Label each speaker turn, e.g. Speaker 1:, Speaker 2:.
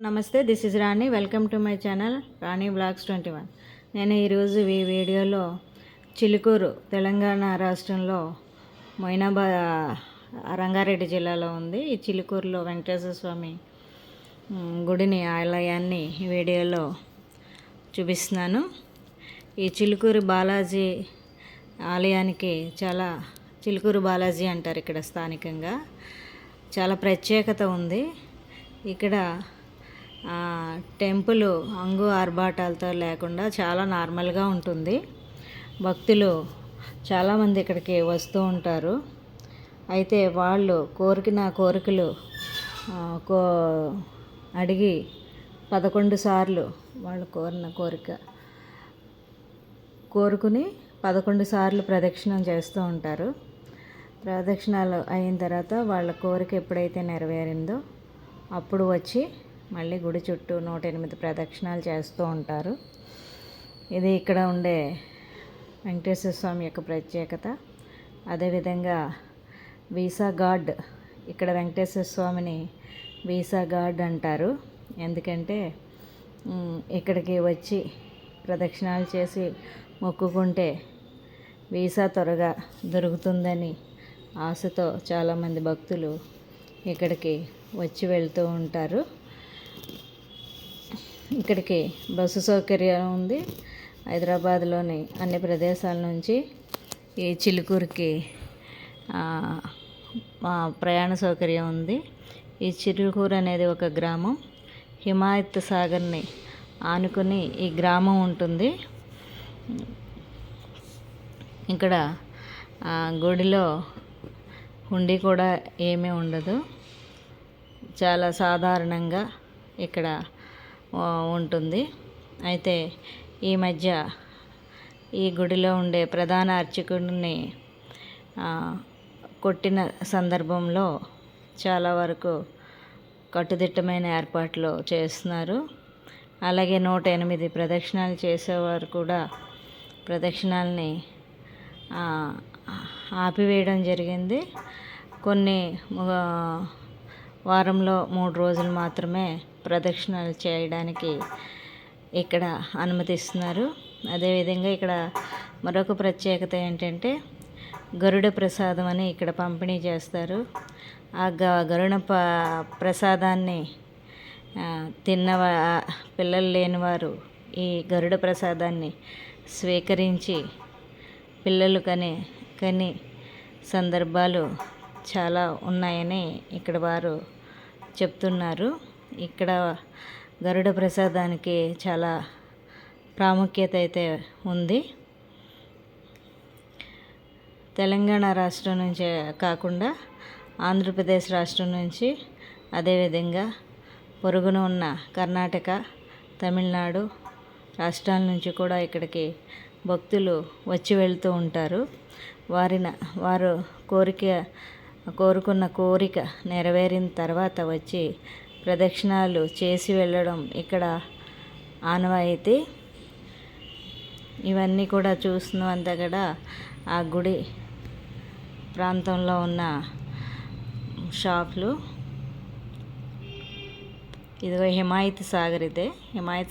Speaker 1: నమస్తే this is Rani welcome to my channel Rani vlogs twenty one నేను ఈరోజు ఈ వీడియోలో చిలుకూరు తెలంగాణ రాష్ట్రంలో మొయినాబాద్ రంగారెడ్డి జిల్లాలో ఉంది. ఈ చిలుకూరులో వెంకటేశ్వర స్వామి గుడిని ఆలయాన్ని ఈ వీడియోలో చూపిస్తున్నాను. ఈ చిలుకూరు బాలాజీ ఆలయానికి చాలా చిలుకూరు బాలాజీ అంటారు ఇక్కడ స్థానికంగా. చాలా ప్రత్యేకత ఉంది. ఇక్కడ టెంపుల్ అంగు ఆర్భాటాలతో లేకుండా చాలా నార్మల్గా ఉంటుంది. భక్తులు చాలామంది ఇక్కడికి వస్తూ ఉంటారు. అయితే వాళ్ళు కోరికిన కోరికలు కో అడిగి పదకొండు సార్లు వాళ్ళు కోరిన కోరిక కోరుకుని పదకొండు సార్లు ప్రదక్షిణం చేస్తూ ఉంటారు. ప్రదక్షిణాలు అయిన తర్వాత వాళ్ళ కోరిక ఎప్పుడైతే నెరవేరిందో అప్పుడు వచ్చి మళ్ళీ గుడి చుట్టూ నూట ఎనిమిది ప్రదక్షిణాలు చేస్తూ ఉంటారు. ఇది ఇక్కడ ఉండే వెంకటేశ్వర స్వామి యొక్క ప్రత్యేకత. అదేవిధంగా వీసా గాడ్ ఇక్కడ వెంకటేశ్వర స్వామిని వీసా గాడ్ అంటారు. ఎందుకంటే ఇక్కడికి వచ్చి ప్రదక్షిణాలు చేసి మొక్కుకుంటే వీసా త్వరగా దొరుకుతుందని ఆశతో చాలామంది భక్తులు ఇక్కడికి వచ్చి వెళ్తూ ఉంటారు. ఇక్కడికి బస్సు సౌకర్యం ఉంది. హైదరాబాద్లోని అన్ని ప్రదేశాల నుంచి ఈ చిలుకూరుకి ప్రయాణ సౌకర్యం ఉంది. ఈ చిలుకూరు అనేది ఒక గ్రామం. హిమాయత్ సాగర్ని ఆనుకుని ఈ గ్రామం ఉంటుంది. ఇక్కడ గుడిలో హుండీ కూడా ఏమీ ఉండదు. చాలా సాధారణంగా ఇక్కడ ఉంటుంది. అయితే ఈ మధ్య ఈ గుడిలో ఉండే ప్రధాన అర్చకుడిని కొట్టిన సందర్భంలో చాలా వరకు కట్టుదిట్టమైన ఏర్పాట్లు చేస్తున్నారు. అలాగే నూట ఎనిమిది ప్రదక్షిణాలు చేసేవారు కూడా ప్రదక్షిణాలని ఆపివేయడం జరిగింది. కొన్ని వారంలో మూడు రోజులు మాత్రమే ప్రదక్షిణలు చేయడానికి ఇక్కడ అనుమతిస్తున్నారు. అదేవిధంగా ఇక్కడ మరొక ప్రత్యేకత ఏంటంటే గరుడ ప్రసాదం అని ఇక్కడ పంపిణీ చేస్తారు. ఆ గ గరుడ ప ప్రసాదాన్ని ఆ, తిన్న పిల్లలు లేనివారు ఈ గరుడ ప్రసాదాన్ని స్వీకరించి పిల్లలు కనే కని సందర్భాలు చాలా ఉన్నాయని ఇక్కడ వారు చెప్తున్నారు. ఇక్కడ గరుడ ప్రసాదానికి చాలా ప్రాముఖ్యత అయితే ఉంది. తెలంగాణ రాష్ట్రం నుంచే కాకుండా ఆంధ్రప్రదేశ్ రాష్ట్రం నుంచి అదేవిధంగా పొరుగున ఉన్న కర్ణాటక తమిళనాడు రాష్ట్రాల నుంచి కూడా ఇక్కడికి భక్తులు వచ్చి వెళ్తూ ఉంటారు. వారిన వారు కోరిక కోరుకున్న కోరిక నెరవేరిన తర్వాత వచ్చి ప్రదక్షిణాలు చేసి వెళ్ళడం ఇక్కడ ఆనవాయితీ ఇవన్నీ కూడా చూస్తున్నంత కూడా ఆ గుడి ప్రాంతంలో ఉన్న షాపులు. ఇదిగో హిమాయత్ సాగర్ ఇదే. హిమాయత్